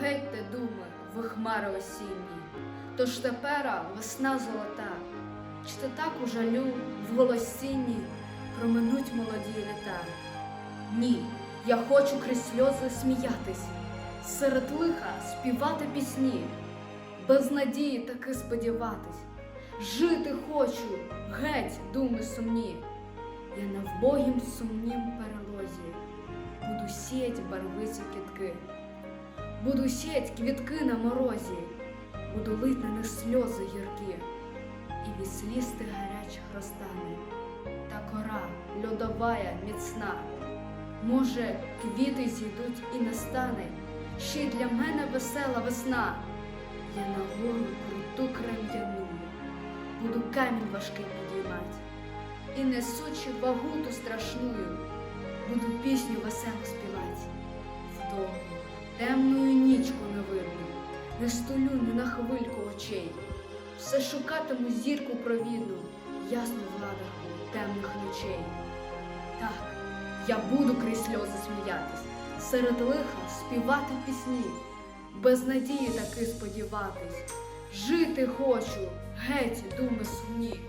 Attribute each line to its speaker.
Speaker 1: гетьте думи, ви хмари осінні, тож тепера весна золота, чи то так у жалю в голосінні проминуть молоді літа? Ні, я хочу крізь сльози сміятись, серед лиха співати пісні, без надії таки сподіватись, жити хочу, геть думи сумні. Я на вбогім сумнім перелозі буду сіять барвиці кітки, буду сіять квітки на морозі, буду лить на них сльози гіркі, і від гарячих розтане, та кора льодовая міцна. Може, квіти зійдуть і настане, ще й для мене весела весна. Я на гору круту крем'яну, буду камінь важкий підіймать, і несучи вагу ту страшную, буду пісню веселу співать. Вдовго, темною не столю ні на хвильку очей, все шукатиму зірку провідну, ясну владарку темних ночей. Так, я буду крізь сльози сміятись, серед лиха співати пісні, без надії таки сподіватись. Жити хочу, геть думи сумні.